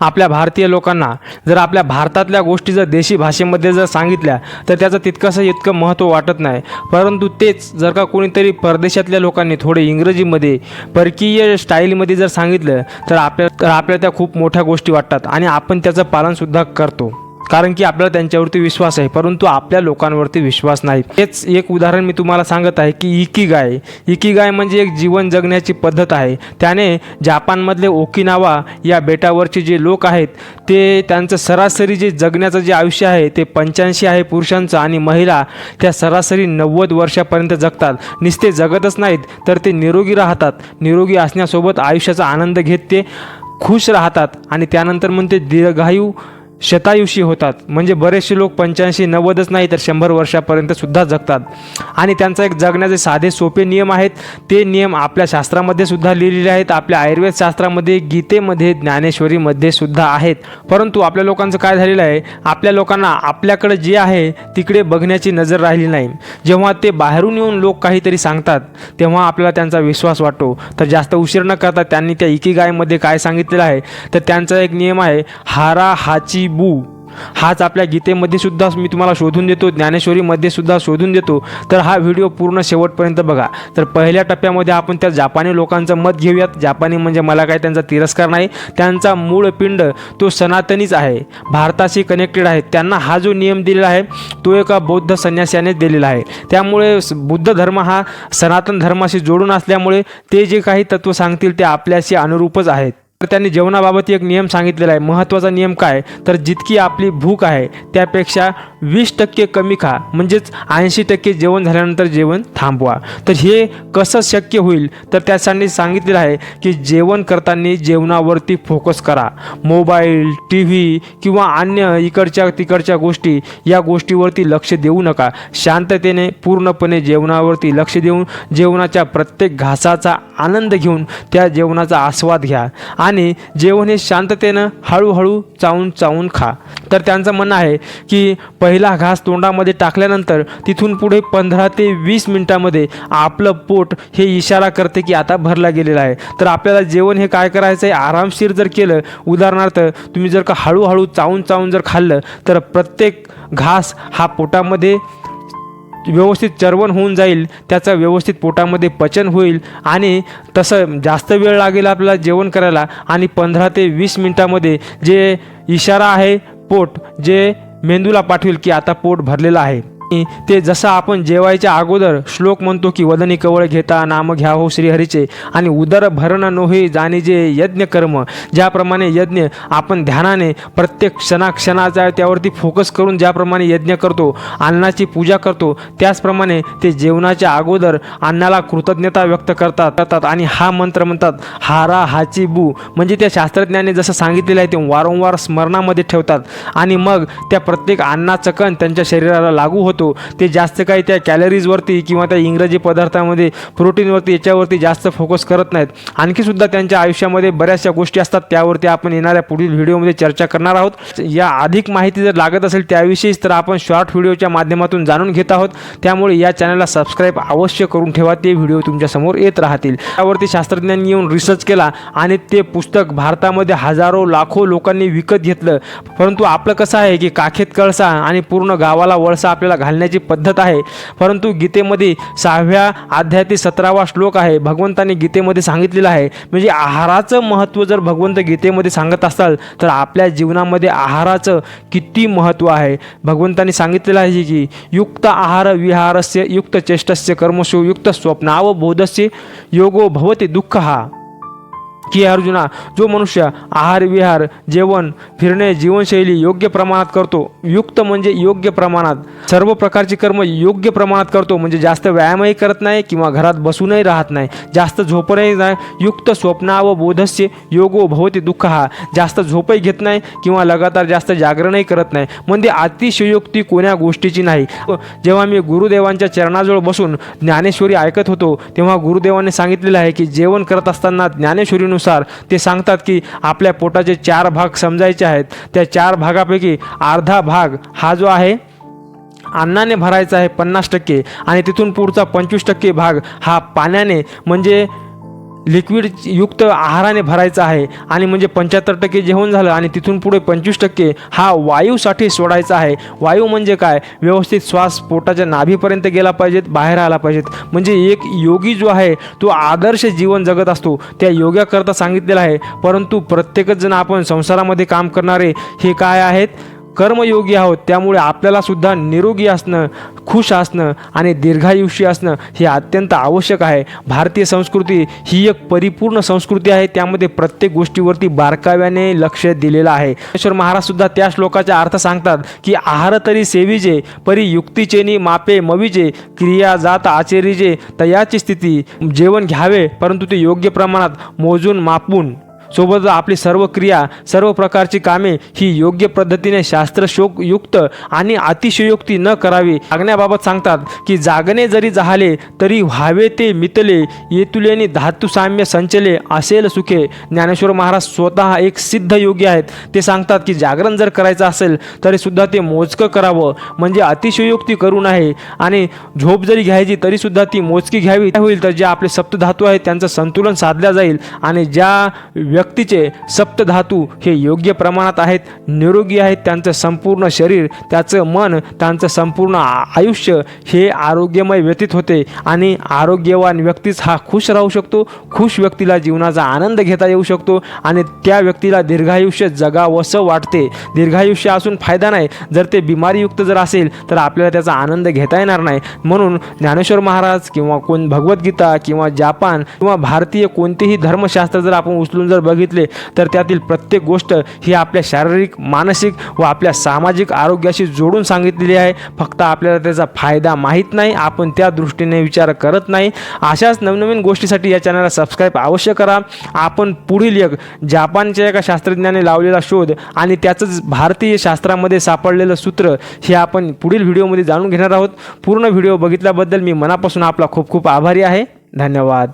आपल्या भारतीय लोकांना जर आपल्या भारतातल्या गोष्टी जर देशी भाषेमध्ये जर सांगितल्या तर त्याचं तितकंसं इतकं महत्त्व वाटत नाही. परंतु तेच जर का कोणीतरी परदेशातल्या लोकांनी थोडे इंग्रजीमध्ये परकीय स्टाईलमध्ये जर सांगितलं तर आपल्या तर आपल्या त्या खूप मोठ्या गोष्टी वाटतात आणि आपण त्याचं पालनसुद्धा करतो. कारण की आपल्याला त्यांच्यावरती विश्वास आहे परंतु आपल्या लोकांवरती विश्वास नाही. हेच एक उदाहरण मी तुम्हाला सांगत आहे की इकी गाय इकी गाय म्हणजे एक जीवन जगण्याची पद्धत आहे. त्याने जापानमधले ओकिनावा या बेटावरचे जे लोक आहेत ते त्यांचं सरासरी जे जगण्याचं जे आयुष्य आहे ते पंच्याऐंशी आहे पुरुषांचं आणि महिला त्या सरासरी नव्वद वर्षापर्यंत जगतात. नुसते जगतच नाहीत तर ते निरोगी राहतात. निरोगी असण्यासोबत आयुष्याचा आनंद घेत ते खुश राहतात आणि त्यानंतर मग ते दीर्घायू शतायुषी होतात. म्हणजे बरेचसे लोक पंच्याऐंशी नव्वदच नाही तर शंभर वर्षापर्यंत सुद्धा जगतात. आणि त्यांचा एक जगण्याचे साधे सोपे नियम आहेत. ते नियम आपल्या शास्त्रामध्ये सुद्धा लिहिलेले आहेत. आपल्या आयुर्वेद शास्त्रामध्ये गीतेमध्ये ज्ञानेश्वरीमध्ये सुद्धा आहेत. परंतु आपल्या लोकांचं काय झालेलं आहे? आपल्या लोकांना आपल्याकडे जे आहे तिकडे बघण्याची नजर राहिली नाही. जेव्हा ते बाहेरून येऊन लोक काहीतरी सांगतात तेव्हा आपल्याला त्यांचा विश्वास वाटतो. तर जास्त उशीर न करता त्यांनी त्या इकिगायमध्ये काय सांगितलेलं आहे? तर त्यांचा एक नियम आहे हारा हाची बू. हाच आपल्या गीतेमध्ये सुद्धा मी तुम्हाला शोधून देतो ज्ञानेश्वरीमध्ये सुद्धा शोधून देतो. तर हा व्हिडिओ पूर्ण शेवटपर्यंत बघा. तर पहिल्या टप्प्यामध्ये आपण त्या जापानी लोकांचं मत घेऊयात. जापानी म्हणजे मला काय त्यांचा तिरस्कार नाही. त्यांचा मूळ पिंड तो सनातनीच आहे. भारताशी कनेक्टेड आहे. त्यांना हा जो नियम दिलेला आहे तो एका बौद्ध संन्याशानेच दिलेला आहे. त्यामुळे बुद्ध धर्म हा सनातन धर्माशी जोडून असल्यामुळे ते जे काही तत्त्व सांगतील ते आपल्याशी अनुरूपच आहेत. तर त्यांनी जेवणाबाबत एक नियम सांगितलेला आहे. महत्त्वाचा नियम काय? तर जितकी आपली भूक आहे त्यापेक्षा वीस टक्के कमी खा. म्हणजेच ऐंशी टक्के जेवण झाल्यानंतर जेवण थांबवा. तर हे कसं शक्य होईल? तर त्यासाठी सांगितलेलं आहे की जेवण करताना जेवणावरती फोकस करा. मोबाईल टी व्ही किंवा अन्य इकडच्या तिकडच्या गोष्टी या गोष्टीवरती लक्ष देऊ नका. शांततेने पूर्णपणे जेवणावरती लक्ष देऊन जेवणाच्या प्रत्येक घासाचा आनंद घेऊन त्या जेवणाचा आस्वाद घ्या. आणि जेवण हे शांततेनं हळूहळू चावून चावून खा. तर त्यांचं म्हणणं आहे की पहिला घास तोंडामध्ये टाकल्यानंतर तिथून पुढे पंधरा ते वीस मिनटामध्ये आपलं पोट हे इशारा करते की आता भरला गेलेला आहे. तर आपल्याला जेवण हे काय करायचं आहे आरामशीर जर केलं उदाहरणार्थ तुम्ही जर का हळूहळू चावून चावून जर खाल्लं तर प्रत्येक घास हा पोटामध्ये व्यवस्थित चरवण होऊन जाईल त्याचं व्यवस्थित पोटामध्ये पचन होईल आणि तसं जास्त वेळ लागेल आपल्याला जेवण करायला आणि पंधरा ते वीस मिनटामध्ये जे इशारा आहे पोट जे मेंदूला पाठवेल की आता पोट भरलेलं आहे. ते जसं आपण जेवायच्या अगोदर श्लोक म्हणतो की वदनी कवळ घेता नाम घ्या हो श्रीहरीचे आणि उदर भरण नोहे जाणीजे यज्ञ कर्म ज्याप्रमाणे यज्ञ आपण ध्यानाने प्रत्येक क्षणाक्षणाचा त्यावरती फोकस करून ज्याप्रमाणे यज्ञ करतो अन्नाची पूजा करतो त्याचप्रमाणे ते जेवणाच्या अगोदर अन्नाला कृतज्ञता व्यक्त करतात करतात. आणि हा मंत्र म्हणतात हारा हाची बू. म्हणजे त्या शास्त्रज्ञाने जसं सांगितलेलं आहे ते वारंवार स्मरणामध्ये ठेवतात. आणि मग त्या प्रत्येक अन्नाचं कण त्यांच्या शरीराला लागू होतो. ते जास्त काही त्या कॅलरीजवरती किंवा त्या इंग्रजी पदार्थामध्ये प्रोटीनवरती याच्यावरती जास्त फोकस करत नाहीत. आणखी सुद्धा त्यांच्या आयुष्यामध्ये बऱ्याचशा गोष्टी असतात. त्यावरती आपण येणाऱ्या पुढील व्हिडिओमध्ये चर्चा करणार आहोत. या अधिक माहिती जर लागत असेल त्याविषयीच तर आपण शॉर्ट व्हिडिओच्या माध्यमातून जाणून घेत आहोत. त्यामुळे या चॅनलला सबस्क्राईब अवश्य करून ठेवा. ते व्हिडिओ तुमच्यासमोर येत राहतील. त्यावरती शास्त्रज्ञांनी येऊन रिसर्च केला आणि ते पुस्तक भारतामध्ये हजारो लाखो लोकांनी विकत घेतलं. परंतु आपलं कसं आहे की काखेत कळसा आणि पूर्ण गावाला वळसा आपल्याला घालण्याची पद्धत आहे. परंतु गीतेमध्ये सहाव्या अध्यायातील सतरावा श्लोक आहे. भगवंताने गीतेमध्ये सांगितलेलं आहे. म्हणजे आहाराचं महत्त्व जर भगवंत गीतेमध्ये सांगत असाल तर आपल्या जीवनामध्ये आहाराचं किती महत्त्व आहे? भगवंताने सांगितलेलं आहे की युक्त आहार विहारस्य युक्त चेष्टस्य कर्मसु युक्त स्वप्नावबोधस्य योगो भवते दुःख. हा की अर्जुना जो मनुष्य आहार विहार जेवण फिरणे जीवनशैली योग्य प्रमाणात करतो युक्त म्हणजे योग्य प्रमाणात सर्व प्रकारची कर्म योग्य प्रमाणात करतो म्हणजे जास्त व्यायामही करत नाही किंवा घरात बसूनही राहत नाही जास्त झोपणही नाही युक्त स्वप्नाव बोधस्य योगो भवती दुःख हा जास्त झोपही घेत नाही किंवा लगातार जास्त जागरणही करत नाही म्हणजे अतिशयोक्ती कोण्या गोष्टीची नाही. जेव्हा मी गुरुदेवांच्या चरणाजवळ बसून ज्ञानेश्वरी ऐकत होतो तेव्हा गुरुदेवांनी सांगितलेलं आहे की जेवण करत असताना ज्ञानेश्वरीनं ज्ञानेश्वरीनुसार ते सांगतात की आपल्या पोटाचे चार भाग समजायचे आहेत. त्या चार भागापैकी अर्धा भाग हा जो आहे अन्नाने भरायचा आहे पन्नास टक्के आणि तिथून पुढचा पंचवीस टक्के भाग हा पाण्याने. म्हणजे लिक्विड युक्त आहाराने भरायचा आहे आणि म्हणजे पंच्याहत्तर टक्के जेवण झालं आणि तिथून पुढे पंचवीस टक्के हा वायूसाठी सोडायचा आहे. वायू म्हणजे काय? व्यवस्थित श्वास पोटाच्या नाभीपर्यंत गेला पाहिजेत बाहेर आला पाहिजेत. म्हणजे एक योगी जो आहे तो आदर्श जीवन जगत असतो. त्या योगाकरता सांगितलेला आहे. परंतु प्रत्येकच जण आपण संसारामध्ये काम करणारे हे काय आहेत? कर्मयोगी आहोत त्यामुळे आपल्याला सुद्धा निरोगी असणं खुश असणं आणि दीर्घायुष्य असणं हे अत्यंत आवश्यक आहे. भारतीय संस्कृती ही एक परिपूर्ण संस्कृती आहे त्यामध्ये प्रत्येक गोष्टीवरती बारकाव्याने लक्ष दिलेलं आहे. ईश्वर महाराज सुद्धा त्या श्लोकाचा अर्थ सांगतात की आहार तरी सेविजे परी युक्तीचेनी मापे मविजे क्रिया जात आचेरीजे तयाची स्थिती जेवण घ्यावे परंतु ते योग्य प्रमाणात मोजून मापून सोबतच आपली सर्व क्रिया सर्व प्रकारची कामे ही योग्य पद्धतीने शास्त्रशोक युक्त आणि अतिशयोक्ती न करावी. जागण्याबाबत सांगतात की जागणे जरी झाले तरी व्हावे ते मितले येतुलेनी धातू साम्य संचले असेल सुखे. ज्ञानेश्वर महाराज स्वतः एक सिद्ध योगी आहेत. ते सांगतात की जागरण जर करायचं असेल तरी सुद्धा ते मोजकं करावं म्हणजे अतिशयोक्ती करू नये. आणि झोप जरी घ्यायची तरी सुद्धा ती मोजकी घ्यावी. होईल तर जे आपले सप्तधातू आहेत त्यांचं संतुलन साधल्या जाईल. आणि ज्या व्यक्तीचे सप्तधातू हे योग्य प्रमाणात आहेत निरोगी आहेत त्यांचं संपूर्ण शरीर त्याचं मन त्यांचं संपूर्ण आयुष्य हे आरोग्यमय व्यतीत होते आणि आरोग्यवान व्यक्तीच हा खुश राहू शकतो खुश व्यक्तीला जीवनाचा आनंद घेता येऊ शकतो आणि त्या व्यक्तीला दीर्घायुष्य जगावंसं वाटते. दीर्घायुष्य असून फायदा नाही जर ते बिमारीयुक्त जर असेल तर आपल्याला त्याचा आनंद घेता येणार नाही. म्हणून ज्ञानेश्वर महाराज किंवा कोण भगवद्गीता किंवा जापान किंवा भारतीय कोणतेही धर्मशास्त्र जर आपण उचलून जर बघितले तर त्यातील प्रत्येक गोष्ट ही आपल्या शारीरिक मानसिक व आपल्या सामाजिक आरोग्याशी जोडून सांगितलेली आहे. फक्त आपल्याला त्याचा फायदा माहीत नाही आपण त्या दृष्टीने विचार करत नाही. अशाच नवनवीन गोष्टीसाठी या चॅनलला सबस्क्राईब अवश्य करा. आपण पुढील एक जापानच्या एका शास्त्रज्ञाने लावलेला शोध आणि त्याचंच भारतीय शास्त्रामध्ये सापडलेलं सूत्र हे आपण पुढील व्हिडिओमध्ये जाणून घेणार आहोत. पूर्ण व्हिडिओ बघितल्याबद्दल मी मनापासून आपला खूप खूप आभारी आहे. धन्यवाद.